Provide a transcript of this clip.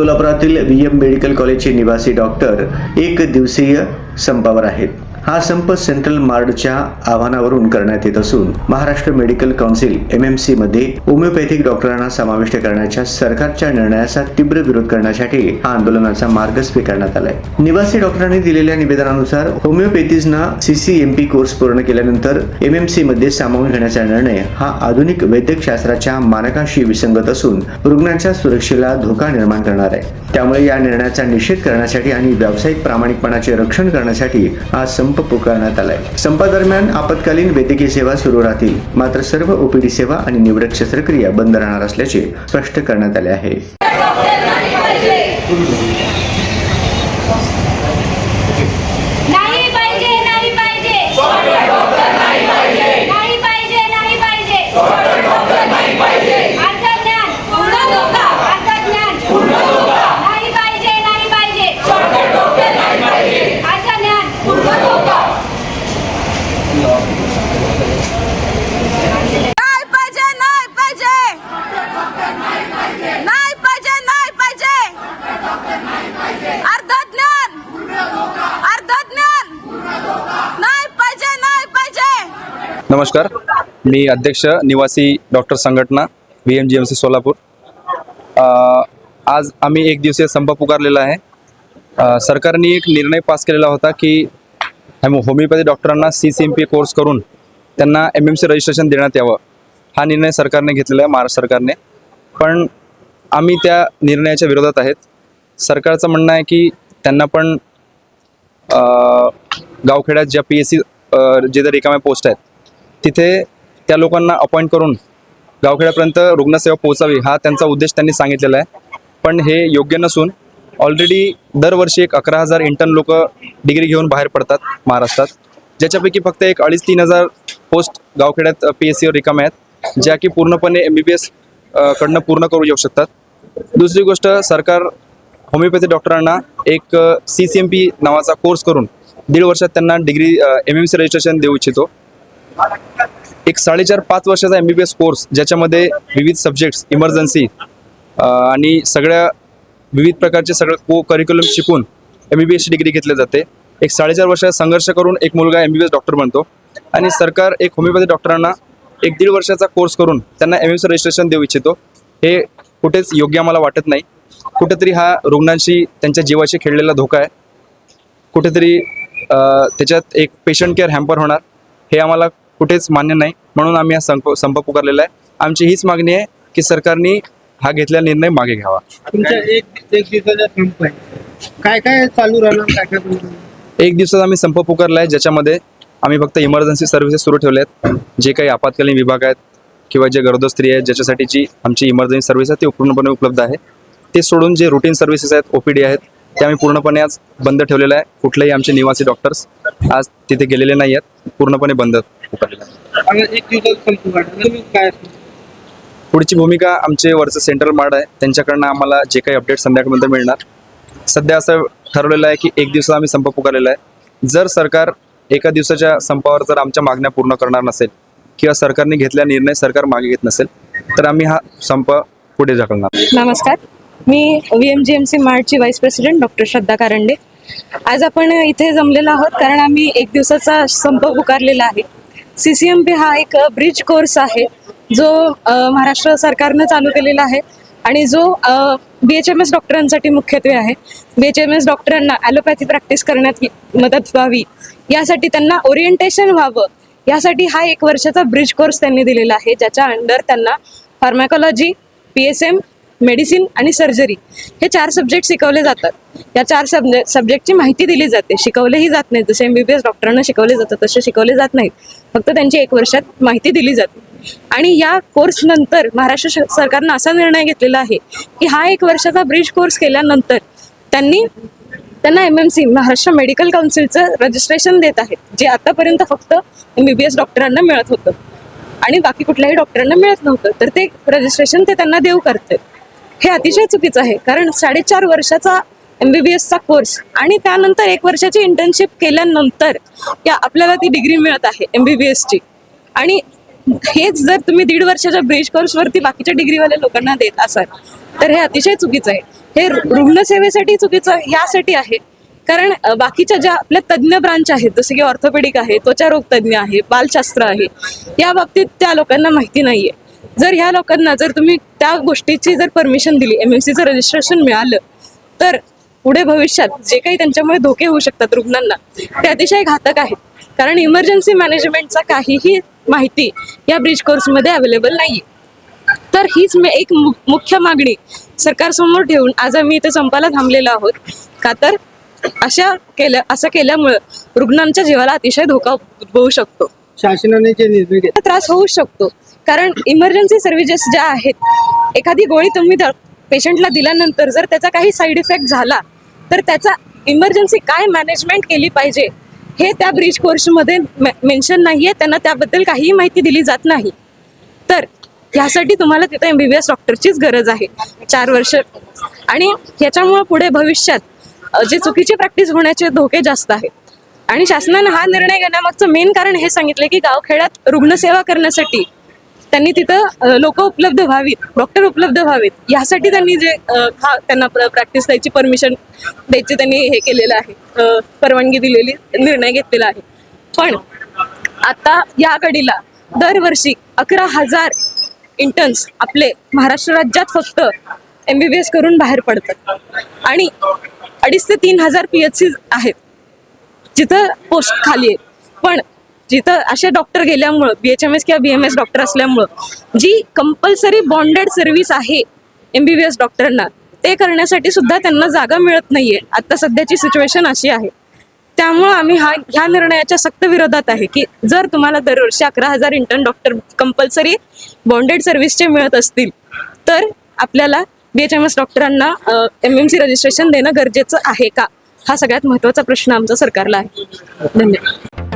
सोलापुरातील V M medical कॉलेजचे निवासी doctor एक दिवसीय संपावर आहेत. हा संप सेंट्रल मार्डच्या आव्हानावरून करण्यात येत असून Maharashtra medical council M M C मध्ये होमिओपॅथिक डॉक्टरांना समाविष्ट करण्याच्या सरकारच्या निर्णयाचा तीव्र विरोध करण्यासाठी हा आंदोलनाचा मार्ग स्वीकारण्यात आलाय. निवासी डॉक्टरांनी दिलेल्या निवेदनानुसार होमिओपॅथीजना सीसीएमपी कोर्स पूर्ण केल्यानंतर एम एम सी मध्ये सामावून घेण्याचा निर्णय हा आधुनिक वैद्यकशास्त्राच्या मानकाशी विसंगत असून रुग्णांच्या सुरक्षेला धोका निर्माण करणार आहे. त्यामुळे या निर्णयाचा निषेध करण्यासाठी आणि व्यावसायिक प्रामाणिकपणाचे रक्षण करण्यासाठी हा संप पुकारण्यात आलाय. संपादरम्यान आपत्कालीन वैद्यकीय सेवा सुरू राहतील. मात्र सर्व ओपीडी सेवा आणि निवडक शस्त्रक्रिया बंद राहणार असल्याचे स्पष्ट करण्यात आले आहे नाही पाहिजे नाही पाहिजे नाही पाहिजे नाही पाहिजे अर्थज्ञान पूर्ण धोका अर्थज्ञान नाही पाहिजे नाही पाहिजे अर्थज्ञान पूर्ण धोका नाही पाहिजे नाही पाहिजे नाही पाहिजे नाही पाहिजे अर्धज्ञान अर्धज्ञान नाही पाहिजे नाही पाहिजे नमस्कार. मी अध्यक्ष निवासी डॉक्टर संघटना V M G M C Solapur. आज आम्ही एक दिवसीय संप पुकारलेला आहे. सरकारने एक निर्णय पास केलेला होता की होमिओपॅथी डॉक्टरांना C C M P course करून त्यांना एम एम सी रजिस्ट्रेशन देण्यात यावं. हा निर्णय सरकारने घेतलेला आहे महाराष्ट्र सरकारने. पण आम्ही त्या निर्णयाच्या विरोधात आहेत. सरकारचं म्हणणं आहे की त्यांना पण गावखेड्यात ज्या पी एस सी जे जे रिकाम्या पोस्ट आहेत तिथे त्या लोकांना अपॉइंट करून गावखेड्यापर्यंत रुग्णसेवा पोहोचावी हा त्यांचा उद्देश त्यांनी सांगितलेला आहे. पण हे योग्य नसून ऑलरेडी दरवर्षी एक अकरा हजार इंटर्न लोक डिग्री घेऊन बाहेर पडतात महाराष्ट्रात. ज्याच्यापैकी फक्त एक अडीच तीन हजार पोस्ट गावखेड्यात पी एस सीवर रिकाम्या आहेत ज्या की पूर्णपणे एम बी बी एस कडनं पूर्ण करू येऊ शकतात. दुसरी गोष्ट सरकार होमिओपॅथी डॉक्टरांना एक सी सी एम पी नावाचा कोर्स करून दीड वर्षात त्यांना degree M M C registration देऊ इच्छितो. एक साडेचार पाच वर्षाचा M B B S course ज्याच्यामध्ये विविध सब्जेक्ट्स इमर्जन्सी आणि सगळ्या विविध प्रकारचे सगळं को करिक्युलम शिकून एम बी बी एसची डिग्री घेतली जाते. एक साडेचार वर्षाचा संघर्ष करून एक मुलगा M B B S doctor बनतो. आणि सरकार एक होमिओपॅथी डॉक्टरांना एक दीड वर्षाचा कोर्स करून त्यांना एम एम रजिस्ट्रेशन देऊ इच्छितो. हे कुठेच योग्य आम्हाला वाटत नाही. कुठेतरी हा रुग्णांशी त्यांच्या जीवाशी खेळलेला धोका आहे. कुठेतरी त्याच्यात एक पेशंट केअर हॅम्पर होणार. हे आम्हाला कुठेच मान्य नाही. म्हणून आम्ही हा संप संप पुकारलेला आहे. आमची हीच मागणी आहे की सरकारने हा घेतलेला निर्णय मागे घ्यावा. तुमच्या एक एक दिवसाचा संप आहे. काय काय चालू राहणार काय काय? एक दिवसात आम्ही संप पुकारला आहे ज्याच्यामध्ये आम्ही फक्त इमर्जन्सी सर्व्हिसेस सुरू ठेवले आहेत जे काही आपत्कालीन विभाग आहेत किंवा जे गरोदर स्त्री आहेत ज्याच्यासाठीची आमची इमर्जन्सी सर्व्हिस आहे ती पूर्णपणे उपलब्ध आहे. ते सोडून जे रुटीन सर्व्हिसेस आहेत ओ पी डी आहेत ते आम्ही पूर्णपणे आज बंद ठेवलेलं आहे. कुठलेही आमचे निवासी डॉक्टर्स आज तिथे गेलेले नाही आहेत. पूर्णपणे बंद पुकारलेलं एक काय? पुढची भूमिका आमचे वरचं सेंट्रल मार्ड आहे. त्यांच्याकडनं आम्हाला जे काही अपडेट संध्याकाळपर्यंत मिळणार. सध्या असं ठरवलेलं आहे की एक दिवसात आम्ही संप पुकारलेला आहे. जर सरकार एका दिवसाच्या संपावर जर आमच्या मागण्या पूर्ण करणार नसेल किंवा सरकारने घेतलेला निर्णय सरकार मागे घेत नसेल तर आम्ही हा संप पुढे ढकलणार. नमस्कार. मी V M G M C मार्टची vice president doctor Shraddha Karande. आज आपण इथे जमलेलो आहोत कारण आम्ही एक दिवसाचा संप पुकारलेला आहे. सी सी एम पी हा एक ब्रिज कोर्स आहे जो महाराष्ट्र सरकारनं चालू केलेला आहे आणि जो बी एच एम एस डॉक्टरांसाठी मुख्यत्वे आहे. बी एच एम एस डॉक्टरांना ॲलोपॅथी प्रॅक्टिस करण्यात मदत व्हावी यासाठी त्यांना ओरिएंटेशन व्हावं यासाठी हा एक वर्षाचा ब्रिज कोर्स त्यांनी दिलेला आहे ज्याच्या अंडर त्यांना pharmacology P S M medicine आणि सर्जरी हे चार सब्जेक्ट शिकवले जातात. या चार सब्जे सब्जेक्टची माहिती दिली जाते. शिकवलेही जात नाही जसे एम बी बी एस डॉक्टरांना शिकवले जातात तसे शिकवले जात नाहीत. फक्त त्यांची एक वर्षात माहिती दिली जाते. आणि या कोर्स नंतर महाराष्ट्र सरकारनं असा निर्णय घेतलेला आहे की हा एक वर्षाचा ब्रिज कोर्स केल्यानंतर त्यांनी त्यांना M M C Maharashtra medical काउन्सिलचं registration देत आहेत जे आतापर्यंत फक्त एम बी बी एस डॉक्टरांना मिळत होतं. आणि बाकी कुठल्याही डॉक्टरांना मिळत नव्हतं. तर ते रजिस्ट्रेशन ते त्यांना देऊ करतात. हे अतिशय चुकीचं आहे. कारण साडेचार वर्षाचा एम बी बी एसचा कोर्स आणि त्यानंतर एक वर्षाची इंटर्नशिप केल्यानंतर या आपल्याला ती डिग्री मिळत आहे एम बी बी एसची आणि हेच जर तुम्ही दीड वर्षाच्या ब्रिज कोर्सवरती बाकीच्या डिग्रीवाल्या लोकांना देत असाल तर हे अतिशय चुकीचं आहे. हे रुग्णसेवेसाठी चुकीचं यासाठी आहे. कारण बाकीच्या ज्या आपल्या तज्ज्ञ ब्रांच आहेत जसे की ऑर्थोपेडिक आहे त्वचारोग तज्ज्ञ आहे बालशास्त्र आहे या बाबतीत त्या लोकांना माहिती नाहीये. जर ह्या लोकांना जर तुम्ही त्या गोष्टीची जर परमिशन दिली एम एम सीचं रजिस्ट्रेशन मिळालं तर पुढे भविष्यात जे काही त्यांच्यामुळे धोके होऊ शकतात रुग्णांना ते अतिशय घातक आहेत कारण इमर्जन्सी मॅनेजमेंटचा काहीही माहिती या ब्रिज कोर्समध्ये अवेलेबल नाही तर हीच मी एक मुख्य मागणी सरकारसमोर ठेवून आज आम्ही इथे संपाला थांबलेलो आहोत. का तर अशा केल्या असं केल्यामुळं रुग्णांच्या जीवाला अतिशय धोका उद्भवू शकतो. शासनाने जे निर्णय घेतले. त्रास होऊ शकतो. कारण इमर्जन्सी सर्व्हिसेस ज्या आहेत एखादी गोळी तुम्ही पेशंटला दिल्यानंतर जर त्याचा काही साईड इफेक्ट झाला तर त्याचा इमर्जन्सी काय मॅनेजमेंट केली पाहिजे हे त्या ब्रिज कोर्समध्ये मेन्शन नाही आहे त्यांना त्याबद्दल काहीही माहिती दिली जात नाही. तर ह्यासाठी तुम्हाला तिथं एम बी बी एस डॉक्टरचीच गरज आहे. चार वर्ष. आणि ह्याच्यामुळे पुढे भविष्यात जे चुकीची प्रॅक्टिस होण्याचे धोके जास्त आहेत. आणि शासनानं हा निर्णय घेण्यामागचं मेन कारण हे सांगितलं की गावखेड्यात रुग्णसेवा करण्यासाठी त्यांनी तिथं लोक उपलब्ध व्हावीत डॉक्टर उपलब्ध व्हावीत. यासाठी त्यांनी जे हा त्यांना प्रॅक्टिस द्यायची परमिशन द्यायची त्यांनी हे केलेलं आहे. परवानगी दिलेली निर्णय घेतलेला आहे. पण आता या घडीला दरवर्षी अकरा हजार इंटर्न्स आपले महाराष्ट्र राज्यात फक्त एम बी बी एस करून बाहेर पडतात. आणि अडीच ते तीन हजार पी एच सी आहेत. जिथं पोस्ट खाली आहे पण जिथं असे डॉक्टर गेल्यामुळं बी एच एम एस किंवा बी एम एस डॉक्टर असल्यामुळं जी कंपल्सरी बॉन्डेड सर्व्हिस आहे एम बी बी एस डॉक्टरांना ते करण्यासाठी सुद्धा त्यांना जागा मिळत नाहीये. आता सध्याची सिच्युएशन अशी आहे. त्यामुळं आम्ही हा ह्या निर्णयाच्या सक्त विरोधात आहे की जर तुम्हाला दरवर्षी अकरा हजार इंटर्न डॉक्टर कंपल्सरी बॉन्डेड सर्व्हिसचे मिळत असतील तर आपल्याला बी एच एम एस डॉक्टरांना एम एम सी रजिस्ट्रेशन देणं गरजेचं आहे का? हा सगळ्यात महत्त्वाचा प्रश्न आमचा सरकारला आहे. धन्यवाद.